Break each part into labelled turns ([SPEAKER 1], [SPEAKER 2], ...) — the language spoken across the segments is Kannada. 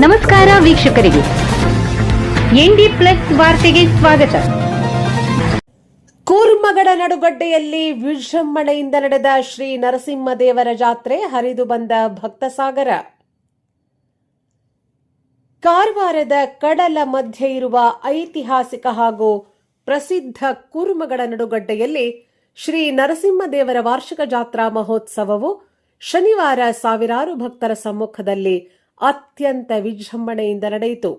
[SPEAKER 1] ನಮಸ್ಕಾರ ವೀಕ್ಷಕರಿಗೆ. ಎನ್ಡಿ ಪ್ಲಸ್ ವಾರ್ತೆಗೆ ಸ್ವಾಗತ.
[SPEAKER 2] ಕೂರ್ಮಗಡ ನಡುಗಡ್ಡೆಯಲ್ಲಿ ವಿಜೃಂಭಣೆಯಿಂದ ನಡೆದ ಶ್ರೀ ನರಸಿಂಹದೇವರ ಜಾತ್ರೆ ಹರಿದು ಬಂದ ಭಕ್ತಸಾಗರ ಕಾರವಾರದ ಕಡಲ ಮಧ್ಯೆ ಇರುವ ಐತಿಹಾಸಿಕ ಹಾಗೂ ಪ್ರಸಿದ್ಧ ಕೂರ್ಮಗಡ ನಡುಗಡ್ಡೆಯಲ್ಲಿ ಶ್ರೀ ನರಸಿಂಹದೇವರ ವಾರ್ಷಿಕ ಜಾತ್ರಾ ಮಹೋತ್ಸವವು ಶನಿವಾರ ಸಾವಿರಾರು ಭಕ್ತರ ಸಮ್ಮುಖದಲ್ಲಿ ಅತ್ಯಂತ ವಿಜೃಂಭಣೆಯಿಂದ ನಡೆಯಿತು.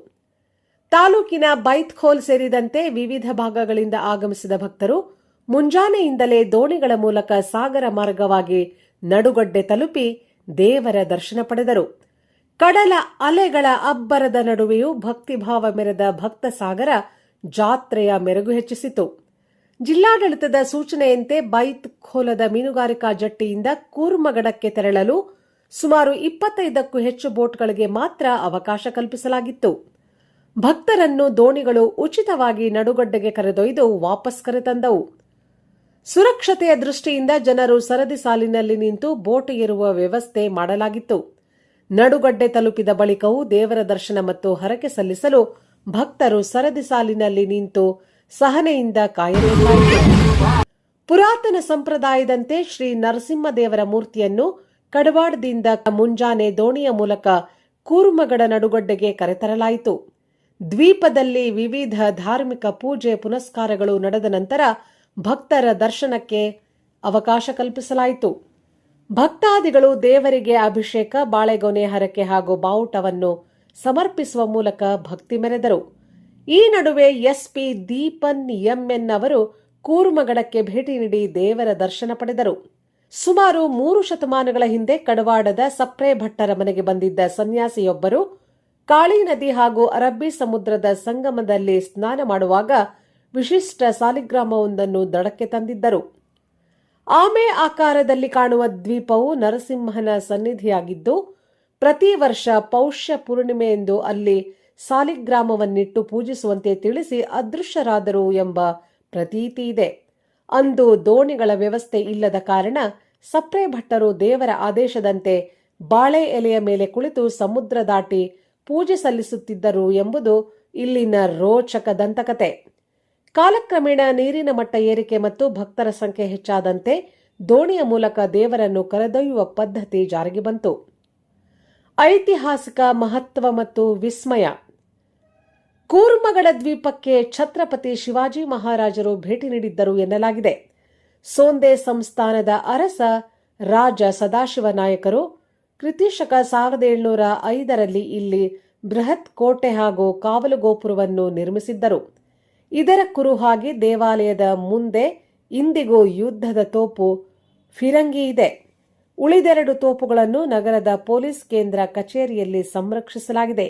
[SPEAKER 2] ತಾಲೂಕಿನ ಬೈತ್ಖೋಲ್ ಸೇರಿದಂತೆ ವಿವಿಧ ಭಾಗಗಳಿಂದ ಆಗಮಿಸಿದ ಭಕ್ತರು ಮುಂಜಾನೆಯಿಂದಲೇ ದೋಣಿಗಳ ಮೂಲಕ ಸಾಗರ ಮಾರ್ಗವಾಗಿ ನಡುಗಡ್ಡೆ ತಲುಪಿ ದೇವರ ದರ್ಶನ ಪಡೆದರು. ಕಡಲ ಅಲೆಗಳ ಅಬ್ಬರದ ನಡುವೆಯೂ ಭಕ್ತಿಭಾವ ಮೆರೆದ ಭಕ್ತ ಸಾಗರ ಜಾತ್ರೆಯ ಮೆರುಗು ಹೆಚ್ಚಿಸಿತು. ಜಿಲ್ಲಾಡಳಿತದ ಸೂಚನೆಯಂತೆ ಬೈತ್ ಖೋಲದ ಮೀನುಗಾರಿಕಾ ಜಟ್ಟಿಯಿಂದ ಕೂರ್ಮಗಡಕ್ಕೆ ತೆರಳಲು ಸುಮಾರು ಇಪ್ಪತ್ತೈದಕ್ಕೂ ಹೆಚ್ಚು ಬೋಟ್ಗಳಿಗೆ ಮಾತ್ರ ಅವಕಾಶ ಕಲ್ಪಿಸಲಾಗಿತ್ತು. ಭಕ್ತರನ್ನು ದೋಣಿಗಳು ಉಚಿತವಾಗಿ ನಡುಗಡ್ಡೆಗೆ ಕರೆದೊಯ್ದು ವಾಪಸ್ ಕರೆತಂದವು. ಸುರಕ್ಷತೆಯ ದೃಷ್ಟಿಯಿಂದ ಜನರು ಸರದಿ ಸಾಲಿನಲ್ಲಿ ನಿಂತು ಬೋಟ್ ಏರುವ ವ್ಯವಸ್ಥೆ ಮಾಡಲಾಗಿತ್ತು. ನಡುಗಡ್ಡೆ ತಲುಪಿದ ಬಳಿಕವೂ ದೇವರ ದರ್ಶನ ಮತ್ತು ಹರಕೆ ಸಲ್ಲಿಸಲು ಭಕ್ತರು ಸರದಿ ಸಾಲಿನಲ್ಲಿ ನಿಂತು ಸಹನೆಯಿಂದ ಕಾಯಬೇಕಾಯಿತು. ಪುರಾತನ ಸಂಪ್ರದಾಯದಂತೆ ಶ್ರೀ ನರಸಿಂಹದೇವರ ಮೂರ್ತಿಯನ್ನು ಕಡವಾಡದಿಂದ ಮುಂಜಾನೆ ದೋಣಿಯ ಮೂಲಕ ಕೂರ್ಮಗಡ ನಡುಗಡ್ಡೆಗೆ ಕರೆತರಲಾಯಿತು. ದ್ವೀಪದಲ್ಲಿ ವಿವಿಧ ಧಾರ್ಮಿಕ ಪೂಜೆ ಪುನಸ್ಕಾರಗಳು ನಡೆದ ನಂತರ ಭಕ್ತರ ದರ್ಶನಕ್ಕೆ ಅವಕಾಶ ಕಲ್ಪಿಸಲಾಯಿತು. ಭಕ್ತಾದಿಗಳು ದೇವರಿಗೆ ಅಭಿಷೇಕ, ಬಾಳೆಗೊನೆ ಹರಕೆ ಹಾಗೂ ಬಾವುಟವನ್ನು ಸಮರ್ಪಿಸುವ ಮೂಲಕ ಭಕ್ತಿ ಮೆರೆದರು. ಈ ನಡುವೆ ಎಸ್ಪಿ ದೀಪನ್ ಎಂಎನ್ ಅವರು ಕೂರ್ಮಗಡಕ್ಕೆ ಭೇಟಿ ನೀಡಿ ದೇವರ ದರ್ಶನ ಪಡೆದರು. ಸುಮಾರು ಮೂರು ಶತಮಾನಗಳ ಹಿಂದೆ ಕಡವಾಡದ ಸಪ್ರೆ ಭಟ್ಟರ ಮನೆಗೆ ಬಂದಿದ್ದ ಸನ್ಯಾಸಿಯೊಬ್ಬರು ಕಾಳಿ ನದಿ ಹಾಗೂ ಅರಬ್ಬಿ ಸಮುದ್ರದ ಸಂಗಮದಲ್ಲಿ ಸ್ನಾನ ಮಾಡುವಾಗ ವಿಶಿಷ್ಟ ಸಾಲಿಗ್ರಾಮವೊಂದನ್ನು ದಡಕ್ಕೆ ತಂದಿದ್ದರು. ಆಮೆ ಆಕಾರದಲ್ಲಿ ಕಾಣುವ ದ್ವೀಪವು ನರಸಿಂಹನ ಸನ್ನಿಧಿಯಾಗಿದ್ದು, ಪ್ರತಿ ವರ್ಷ ಪೌಷ್ಯ ಪೂರ್ಣಿಮೆಯೆಂದು ಅಲ್ಲಿ ಸಾಲಿಗ್ರಾಮವನ್ನಿಟ್ಟು ಪೂಜಿಸುವಂತೆ ತಿಳಿಸಿ ಅದೃಶ್ಯರಾದರು ಎಂಬ ಪ್ರತೀತಿ ಇದೆ. ಅಂದು ದೋಣಿಗಳ ವ್ಯವಸ್ಥೆ ಇಲ್ಲದ ಕಾರಣ ಸಪ್ರೆ ಭಟ್ಟರು ದೇವರ ಆದೇಶದಂತೆ ಬಾಳೆ ಎಲೆಯ ಮೇಲೆ ಕುಳಿತು ಸಮುದ್ರ ದಾಟಿ ಪೂಜೆ ಸಲ್ಲಿಸುತ್ತಿದ್ದರು ಎಂಬುದು ಇಲ್ಲಿನ ರೋಚಕ ದಂತಕತೆ. ಕಾಲಕ್ರಮೇಣ ನೀರಿನ ಮಟ್ಟ ಏರಿಕೆ ಮತ್ತು ಭಕ್ತರ ಸಂಖ್ಯೆ ಹೆಚ್ಚಾದಂತೆ ದೋಣಿಯ ಮೂಲಕ ದೇವರನ್ನು ಕರೆದೊಯ್ಯುವ ಪದ್ಧತಿ ಜಾರಿಗೆ ಬಂತು. ಐತಿಹಾಸಿಕ ಮಹತ್ವ ಮತ್ತು ವಿಸ್ಮಯ. ಕೂರ್ಮಗಳ ದ್ವೀಪಕ್ಕೆ ಛತ್ರಪತಿ ಶಿವಾಜಿ ಮಹಾರಾಜರು ಭೇಟಿ ನೀಡಿದ್ದರು ಎನ್ನಲಾಗಿದೆ. ಸೋಂದೆ ಸಂಸ್ಥಾನದ ಅರಸ ರಾಜ ಸದಾಶಿವ ನಾಯಕರು ಕೃತಿಶಕ ಸಾವಿರದ ಏಳುನೂರ ಐದರಲ್ಲಿ ಇಲ್ಲಿ ಬೃಹತ್ ಕೋಟೆ ಹಾಗೂ ಕಾವಲು ಗೋಪುರವನ್ನು ನಿರ್ಮಿಸಿದ್ದರು. ಇದರ ಕುರುಹಾಗಿ ದೇವಾಲಯದ ಮುಂದೆ ಇಂದಿಗೂ ಯುದ್ಧದ ತೋಪು ಫಿರಂಗಿ ಇದೆ. ಉಳಿದೆರಡು ತೋಪುಗಳನ್ನು ನಗರದ ಪೊಲೀಸ್ ಕೇಂದ್ರ ಕಚೇರಿಯಲ್ಲಿ ಸಂರಕ್ಷಿಸಲಾಗಿದೆ.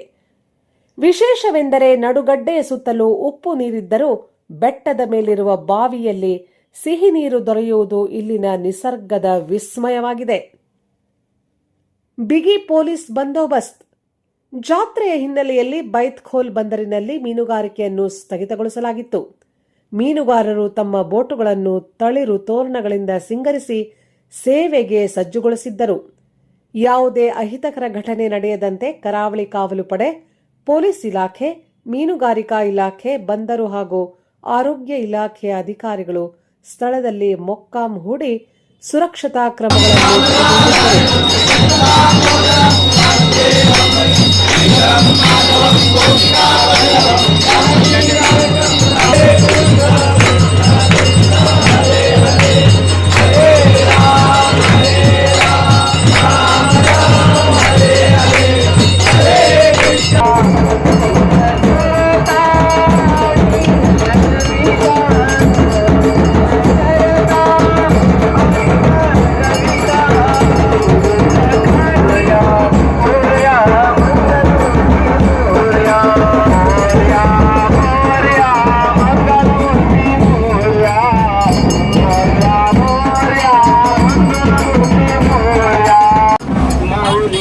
[SPEAKER 2] ವಿಶೇಷವೆಂದರೆ ನಡುಗಡ್ಡೆಯ ಸುತ್ತಲೂ ಉಪ್ಪು ನೀರಿದ್ದರೂ ಬೆಟ್ಟದ ಮೇಲಿರುವ ಬಾವಿಯಲ್ಲಿ ಸಿಹಿ ನೀರು ದೊರೆಯುವುದು ಇಲ್ಲಿನ ನಿಸರ್ಗದ ವಿಸ್ಮಯವಾಗಿದೆ. ಬಿಗಿ ಪೊಲೀಸ್ ಬಂದೋಬಸ್ತ್. ಜಾತ್ರೆಯ ಹಿನ್ನೆಲೆಯಲ್ಲಿ ಬೈತ್ಖೋಲ್ ಬಂದರಿನಲ್ಲಿ ಮೀನುಗಾರಿಕೆಯನ್ನು ಸ್ಥಗಿತಗೊಳಿಸಲಾಗಿತ್ತು. ಮೀನುಗಾರರು ತಮ್ಮ ಬೋಟುಗಳನ್ನು ತಳಿರು ತೋರಣಗಳಿಂದ ಸಿಂಗರಿಸಿ ಸೇವೆಗೆ ಸಜ್ಜುಗೊಳಿಸಿದ್ದರು. ಯಾವುದೇ ಅಹಿತಕರ ಘಟನೆ ನಡೆಯದಂತೆ ಕರಾವಳಿ ಕಾವಲು ಪಡೆ, ಪೊಲೀಸ್ ಇಲಾಖೆ, ಮೀನುಗಾರಿಕಾ ಇಲಾಖೆ, ಬಂದರು ಹಾಗೂ ಆರೋಗ್ಯ ಇಲಾಖೆಯ ಅಧಿಕಾರಿಗಳು ಸ್ಥಳದಲ್ಲಿ ಮೊಕ್ಕಾಂ ಹೂಡಿ ಸುರಕ್ಷತಾ ಕ್ರಮಗಳನ್ನು.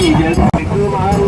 [SPEAKER 2] 你人在哥吗